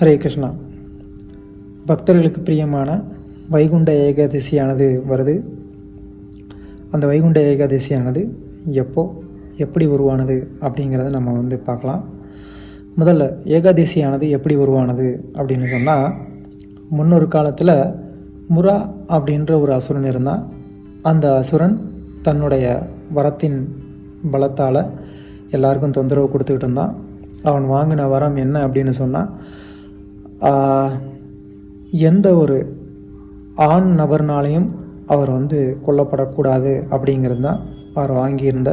ஹரே கிருஷ்ணா. பக்தர்களுக்கு பிரியமான வைகுண்ட ஏகாதசியானது வருது. அந்த வைகுண்ட ஏகாதசியானது எப்போ எப்படி உருவானது அப்படிங்கிறத நம்ம வந்து பார்க்கலாம். முதல்ல ஏகாதசியானது எப்படி உருவானது அப்படின்னு சொன்னால் முன்னொரு காலத்தில் முரா அப்படின்ற ஒரு அசுரன் இருந்தான். அந்த அசுரன் தன்னுடைய வரத்தின் பலத்தால் எல்லாருக்கும் தொந்தரவு கொடுத்துக்கிட்டு இருந்தான். அவன் வாங்கின வரம் என்ன அப்படின்னு சொன்னால் எந்த ஒரு ஆண் நபர்னாலையும் அவர் வந்து கொல்லப்படக்கூடாது அப்படிங்கிறது தான் அவர் வாங்கியிருந்த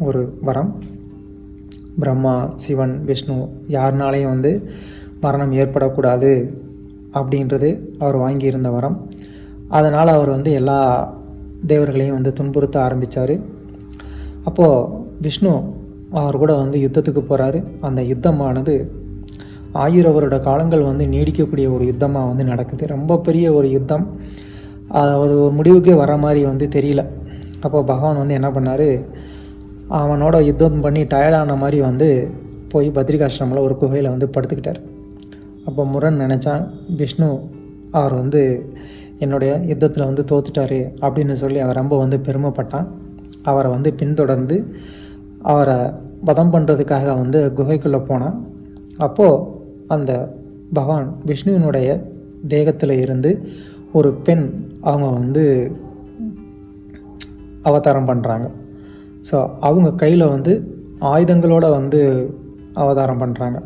ஒரு வரம். பிரம்மா சிவன் விஷ்ணு யாருனாலையும் வந்து மரணம் ஏற்படக்கூடாது அப்படின்றது அவர் வாங்கியிருந்த வரம். அதனால் அவர் வந்து எல்லா தேவர்களையும் வந்து துன்புறுத்த ஆரம்பித்தார் அப்போது விஷ்ணு அவர் கூட வந்து யுத்தத்துக்கு போகிறாரு அந்த யுத்தமானது ஆயிரம் வருட காலங்கள் வந்து நீடிக்கக்கூடிய ஒரு யுத்தமாக வந்து நடக்குது. ரொம்ப பெரிய ஒரு யுத்தம். அது ஒரு முடிவுக்கே வர மாதிரி வந்து தெரியல. அப்போ பகவான் வந்து என்ன பண்ணார்? அவனோட யுத்தம் பண்ணி டயர்டான மாதிரி வந்து போய் பத்ரிகாசிரமில் ஒரு குகையில் வந்து படுத்துக்கிட்டார். அப்போ முரண் நினச்சான் விஷ்ணு அவர் வந்து என்னுடைய யுத்தத்தில் வந்து தோத்துட்டாரு அப்படின்னு சொல்லி அவர் ரொம்ப வந்து பெருமைப்பட்டான். அவரை வந்து பின்தொடர்ந்து அவரை வதம் பண்ணுறதுக்காக வந்து குகைக்குள்ளே போனான். அப்போது அந்த பகவான் விஷ்ணுவினுடைய தேகத்தில் இருந்து ஒரு பெண் அவங்க வந்து அவதாரம் பண்ணுறாங்க ஸோ அவங்க கையில் வந்து ஆயுதங்களோடு வந்து அவதாரம் பண்ணுறாங்க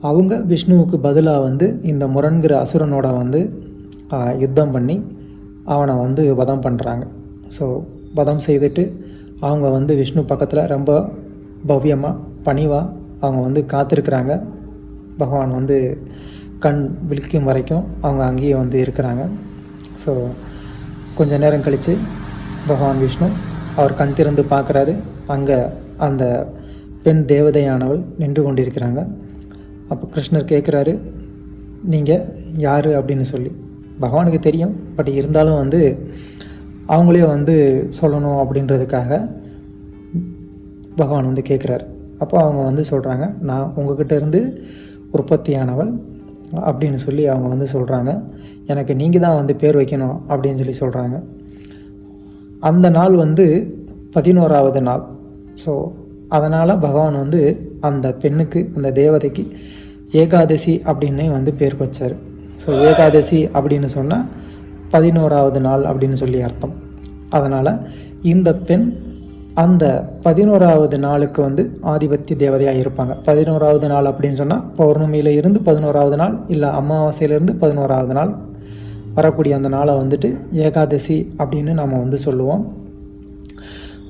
அவங்க விஷ்ணுவுக்கு பதிலாக வந்து இந்த முரண்கிற அசுரனோட வந்து யுத்தம் பண்ணி அவனை வந்து வதம் பண்ணுறாங்க ஸோ வதம் செய்துட்டு அவங்க வந்து விஷ்ணு பக்கத்தில் ரொம்ப பவ்யமாக பணிவாக அவங்க வந்து காத்திருக்கிறாங்க. பகவான் வந்து கண் விழிக்கும் வரைக்கும் அவங்க அங்கேயே வந்து இருக்கிறாங்க. ஸோ கொஞ்ச நேரம் கழித்து பகவான் விஷ்ணு அவர் கண் திறந்து பார்க்குறாரு. அங்கே அந்த பெண் தேவதையானவள் நின்று கொண்டிருக்கிறாங்க. அப்போ கிருஷ்ணர் கேட்குறாரு நீங்கள் யார்? அப்படின்னு சொல்லி. பகவானுக்கு தெரியும் பட் இருந்தாலும் வந்து அவங்களே வந்து சொல்லணும் அப்படின்றதுக்காக பகவான் வந்து கேட்குறாரு. அப்போ அவங்க வந்து சொல்கிறாங்க நான் உங்ககிட்ட இருந்து உற்பத்தியானவள் அப்படின்னு சொல்லி அவங்க வந்து சொல்கிறாங்க எனக்கு நீங்கள் தான் வந்து பேர் வைக்கணும் அப்படின்னு சொல்லி சொல்கிறாங்க அந்த நாள் வந்து பதினோராவது நாள். ஸோ அதனால் பகவான் வந்து அந்த பெண்ணுக்கு அந்த தேவதைக்கு ஏகாதசி அப்படின்னே வந்து பேர் வச்சார். ஸோ ஏகாதசி அப்படின்னு சொன்னால் பதினோராவது நாள் அப்படின்னு சொல்லி அர்த்தம். அதனால் இந்த பெண் அந்த பதினோராவது நாளுக்கு வந்து ஆதிபத்திய தேவதையாக இருப்பாங்க. பதினோராவது நாள் அப்படின்னு சொன்னால் பௌர்ணமியில இருந்து பதினோராவது நாள் இல்லை அமாவாசையிலேருந்து பதினோராவது நாள் வரக்கூடிய அந்த நாளை வந்துட்டு ஏகாதசி அப்படின்னு நம்ம வந்து சொல்லுவோம்.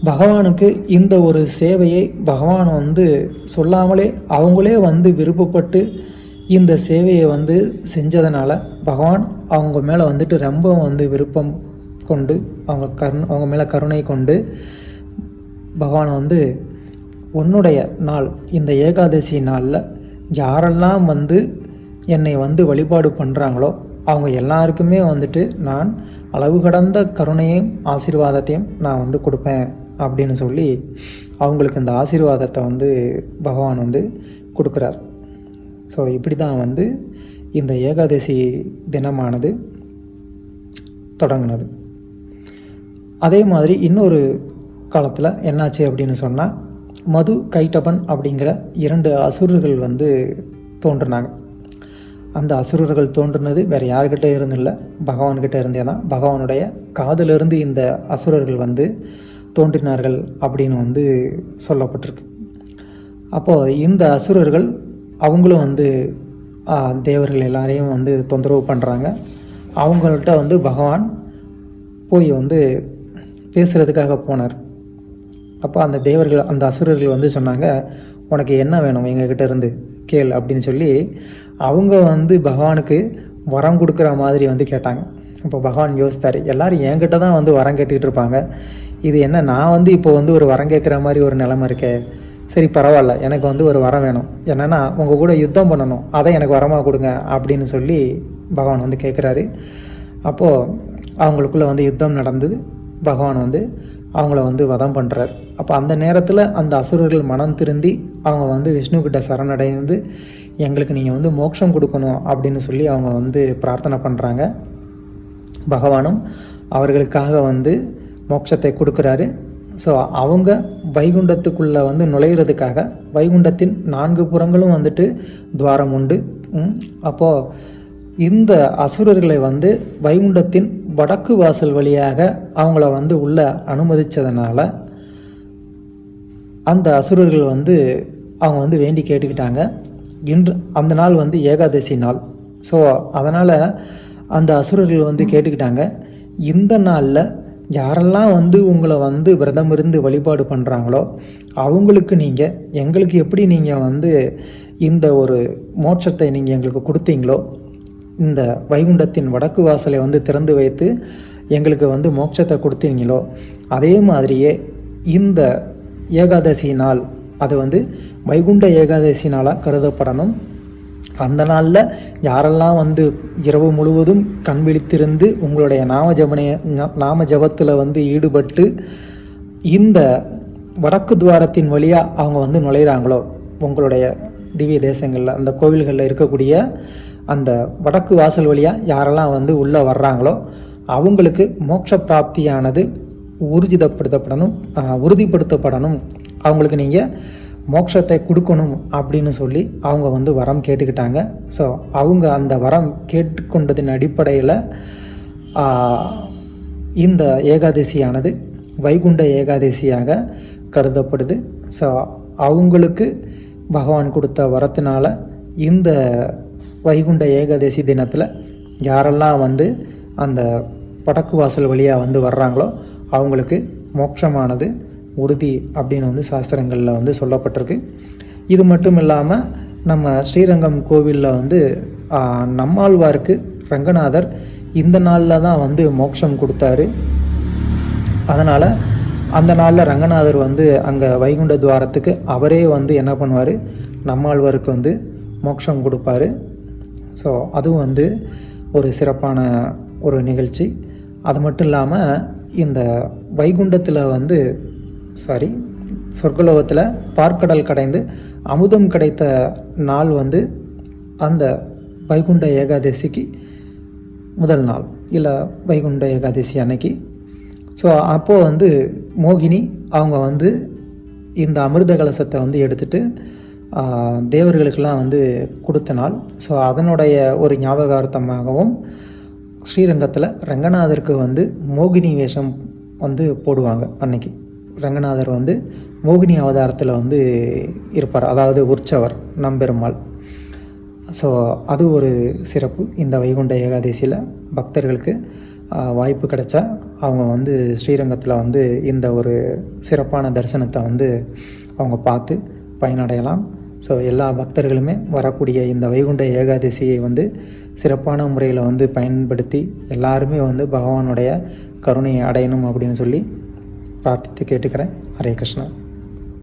பகவானுக்கு இந்த ஒரு சேவையை பகவான் வந்து சொல்லாமலே அவங்களே வந்து விருப்பப்பட்டு இந்த சேவையை வந்து செஞ்சதுனால பகவான் அவங்க மேலே வந்துட்டு ரொம்ப வந்து விருப்பம் கொண்டு அவங்க கருண் அவங்க மேலே கருணை கொண்டு பகவான் வந்து உன்னுடைய நாள் இந்த ஏகாதசி நாளில் யாரெல்லாம் வந்து என்னை வந்து வழிபாடு பண்ணுறாங்களோ அவங்க எல்லாருக்குமே வந்துட்டு நான் அளவு கடந்த கருணையும் ஆசீர்வாதத்தையும் நான் வந்து கொடுப்பேன் அப்படின்னு சொல்லி அவங்களுக்கு இந்த ஆசீர்வாதத்தை வந்து பகவான் வந்து கொடுக்குறார். ஸோ இப்படி தான் வந்து இந்த ஏகாதசி தினமானது தொடங்கினது. அதே மாதிரி இன்னொரு காலத்தில் என்னாச்சு அப்படின்னு சொன்னால் மது கைட்டபன் அப்படிங்கிற இரண்டு அசுரர்கள் வந்து தோன்றுனாங்க. அந்த அசுரர்கள் தோன்றுனது வேறு யார்கிட்ட இருந்து இல்லை. பகவான்கிட்ட இருந்தே தான். பகவானுடைய காதிலிருந்து இந்த அசுரர்கள் வந்து தோன்றினார்கள் அப்படின்னு வந்து சொல்லப்பட்டிருக்கு. அப்போது இந்த அசுரர்கள் அவங்களும் வந்து தேவர்கள் எல்லாரையும் வந்து தொந்தரவு பண்ணுறாங்க அவங்கள்ட்ட வந்து பகவான் போய் வந்து பேசுகிறதுக்காக போனார். அப்போ அந்த தேவர்கள் அந்த அசுரர்கள் வந்து சொன்னாங்க உனக்கு என்ன வேணும் எங்ககிட்ட இருந்து? கேள் அப்படின்னு சொல்லி அவங்க வந்து பகவானுக்கு வரம் கொடுக்குற மாதிரி வந்து கேட்டாங்க. அப்போ பகவான் யோசித்தார் எல்லாரும் என்கிட்ட தான் வந்து வரம் கேட்டுக்கிட்டு இருப்பாங்க. இது என்ன நான் வந்து இப்போ வந்து ஒரு வரம் கேட்குற மாதிரி ஒரு நிலைமை இருக்கே. சரி பரவாயில்ல எனக்கு வந்து ஒரு வரம் வேணும். என்னென்னா உங்கள் கூட யுத்தம் பண்ணணும். அதை எனக்கு வரமாக கொடுங்க அப்படின்னு சொல்லி பகவான் வந்து கேட்குறாரு. அப்போது அவங்களுக்குள்ளே வந்து யுத்தம் நடந்தது. பகவான் வந்து அவங்கள வந்து வதம் பண்ணுறார் அப்போ அந்த நேரத்தில் அந்த அசுரர்கள் மனம் திருந்தி அவங்க வந்து விஷ்ணுக்கிட்ட சரணடைந்து எங்களுக்கு நீங்கள் வந்து மோட்சம் கொடுக்கணும் அப்படின்னு சொல்லி அவங்க வந்து பிரார்த்தனை பண்ணுறாங்க பகவானும் அவர்களுக்காக வந்து மோட்சத்தை கொடுக்குறாரு. ஸோ அவங்க வைகுண்டத்துக்குள்ளே வந்து நுழையிறதுக்காக வைகுண்டத்தின் நான்கு புறங்களும் வந்துட்டு துவாரம் உண்டு. அப்போது இந்த அசுரர்களை வந்து வைகுண்டத்தின் வடக்கு வாசல் வழியாக அவங்கள வந்து உள்ள அனுமதித்ததுனால அந்த அசுரர்கள் வந்து அவங்க வந்து வேண்டி கேட்டுக்கிட்டாங்க. இன்று அந்த நாள் வந்து ஏகாதசி நாள். ஸோ அதனால் அந்த அசுரர்கள் வந்து கேட்டுக்கிட்டாங்க. இந்த நாளில் யாரெல்லாம் வந்து உங்களை வந்து விரதம் இருந்து வழிபாடு பண்ணுறாங்களோ அவங்களுக்கு நீங்கள் எங்களுக்கு எப்படி நீங்கள் வந்து இந்த ஒரு மோட்சத்தை நீங்கள் எங்களுக்கு கொடுத்தீங்களோ இந்த வைகுண்டத்தின் வடக்கு வாசலை வந்து திறந்து வைத்து எங்களுக்கு வந்து மோட்சத்தை கொடுத்தீங்களோ அதே மாதிரியே இந்த ஏகாதசி நாள் அது வந்து வைகுண்ட ஏகாதசி நாளாக கருதப்படணும். அந்த நாளில் யாரெல்லாம் வந்து இரவு முழுவதும் கண் விழித்திருந்து உங்களுடைய நாம ஜபனைய நாம ஜபத்தில் வந்து ஈடுபட்டு இந்த வடக்கு துவாரத்தின் வழியாக அவங்க வந்து நுழையிறாங்களோ உங்களுடைய திவ்ய தேசங்களில் அந்த கோவில்களில் இருக்கக்கூடிய அந்த வடக்கு வாசல் வழியாக யாரெல்லாம் வந்து உள்ளே வர்றாங்களோ அவங்களுக்கு மோட்ச பிராப்தியானது ஊர்ஜிதப்படுத்தப்படணும் உறுதிப்படுத்தப்படணும். அவங்களுக்கு நீங்கள் மோட்சத்தை கொடுக்கணும் அப்படின்னு சொல்லி அவங்க வந்து வரம் கேட்டுக்கிட்டாங்க. ஸோ அவங்க அந்த வரம் கேட்டுக்கொண்டதின் அடிப்படையில் இந்த ஏகாதசியானது வைகுண்ட ஏகாதசியாக கருதப்படுது. ஸோ அவங்களுக்கு பகவான் கொடுத்த வரத்தினால இந்த வைகுண்ட ஏகாதசி தினத்தில் யாரெல்லாம் வந்து அந்த படக்கு வாசல் வழியாக வந்து வர்றாங்களோ அவங்களுக்கு மோட்சமானது உறுதி அப்படின்னு வந்து சாஸ்திரங்களில் வந்து சொல்லப்பட்டிருக்கு. இது மட்டும் இல்லாமல் நம்ம ஸ்ரீரங்கம் கோவிலில் வந்து நம்மாழ்வாருக்கு ரங்கநாதர் இந்த நாளில் தான் வந்து மோட்சம் கொடுத்தாரு. அதனால் அந்த நாளில் ரங்கநாதர் வந்து அங்கே வைகுண்ட துவாரத்துக்கு அவரே வந்து என்ன பண்ணுவார்? நம்மாழ்வாருக்கு வந்து மோட்சம் கொடுப்பாரு. ஸோ அதுவும் வந்து ஒரு சிறப்பான ஒரு நிகழ்ச்சி. அது மட்டும் இல்லாமல் இந்த வைகுண்டத்தில் வந்து சாரி சொர்க்கலோகத்தில் பார்க்கடல் கடைந்து அமுதம் கிடைத்த நாள் வந்து அந்த வைகுண்ட ஏகாதசிக்கு முதல் நாள் இல்லை வைகுண்ட ஏகாதசி அன்னைக்கு. ஸோ அப்போது வந்து மோகினி அவங்க வந்து இந்த அமிர்த கலசத்தை வந்து எடுத்துகிட்டு தேவர்களுக்கெல்லாம் வந்து கொடுத்த நாள். ஸோ அதனுடைய ஒரு ஞாபகார்த்தமாகவும் ஸ்ரீரங்கத்தில் ரங்கநாதருக்கு வந்து மோகினி வேஷம் வந்து போடுவாங்க அன்னைக்கு. ரங்கநாதர் வந்து மோகினி அவதாரத்தில் வந்து இருப்பார். அதாவது உற்சவர் நம்பெருமாள். ஸோ அது ஒரு சிறப்பு. இந்த வைகுண்ட ஏகாதசியில் பக்தர்களுக்கு வாய்ப்பு கிடைச்சா அவங்க வந்து ஸ்ரீரங்கத்தில் வந்து இந்த ஒரு சிறப்பான தரிசனத்தை வந்து அவங்க பார்த்து பயனடையலாம். ஸோ எல்லா பக்தர்களுமே வரக்கூடிய இந்த வைகுண்ட ஏகாதசியை வந்து சிறப்பான முறையில் வந்து பயன்படுத்தி எல்லாருமே வந்து பகவானுடைய கருணையை அடையணும் அப்படின்னு சொல்லி பிரார்த்தித்து கேட்டுக்கிறேன். ஹரே கிருஷ்ணா.